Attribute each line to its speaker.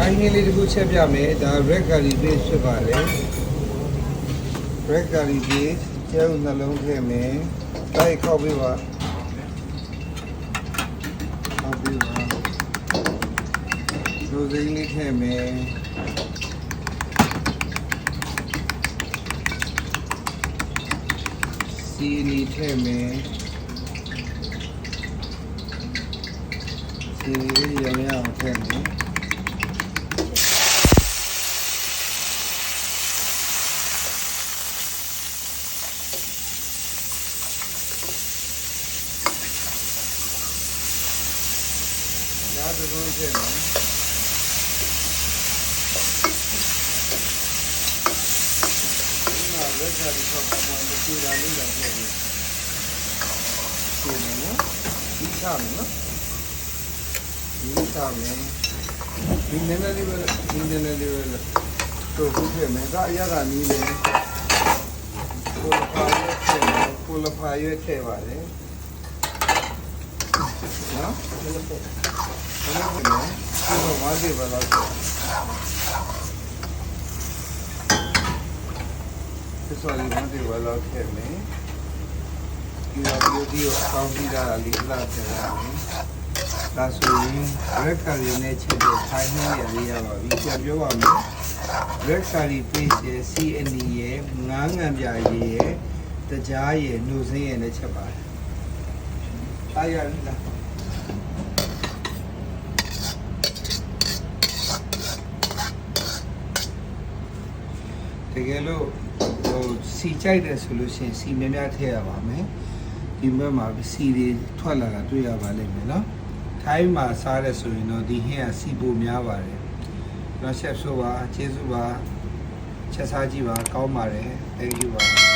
Speaker 1: အိုင်းဟင်းလေးတစ်ခုချက်ပြမယ်ဒါ red curry base ဖြစ်ပါတယ် red curry base ကျဲဥနှလုံးထည့်မယ်တိုက်ခောက်ပေးပါခောက်ပေးပါလူစိမ်းလေးထည့်မယ်စီနီထည့်မယ်စီနီလေးရောင်ရအောင်ထည့်မယ် ဒါသဘုံဖြစ်တယ်ဒီမှာလက်ချာဒီဆောက်ပါမှဒီလာလေးလာဖြစ်တယ်ဒီနော်ဒီစားမယ်နော်ဒီစားမယ်ဒီနည်းနည်းလေးပဲဒီနည်းနည်းလေးပဲတို့ခုဖြစ်မယ်ဒါအရသာနီးတယ်ကိုလဖာရွက်ထည့်မယ်ကိုလဖာရွက်ထည့်ပါတယ် နော်ဘယ်လိုဖြစ်လဲဒီတော့ဝါးကြည့်ပါလားဒီဆိုရင်ဝါးကြည့်ပါလားခဲ့မယ်ဒီတော့ဒီဒီကိုအောင်းပြီးတာလေးလာတယ်ဒါဆိုရင် red curry နဲ့ချက်တဲ့ထိုင်းဟင်းရလေးရပါပြီပြန်ပြောပါမယ် red curry paste ရဲ့ CNE ရဲ့ငားငံပြရည်ရဲ့တကြားရဲ့နှုတ်စင်းရဲ့နဲ့ချက်ပါတယ်အားရပြီလား တကယ်လို့ဟိုစီကြိုက်တယ်ဆိုလို့ရှိရင်စီများများထည့်ရပါမယ်ဒီဘက်မှာစီတွေထွက်လာတာတွေ့ရပါလိမ့်မယ်နော်ထိုင်းမှာစားတယ်ဆိုရင်တော့ဒီဟင်းကစီပိုများပါတယ်တော့ chef ဆိုပါကျေးဇူးပါချက်စားကြည့်ပါကောင်းပါတယ် thank you ပါ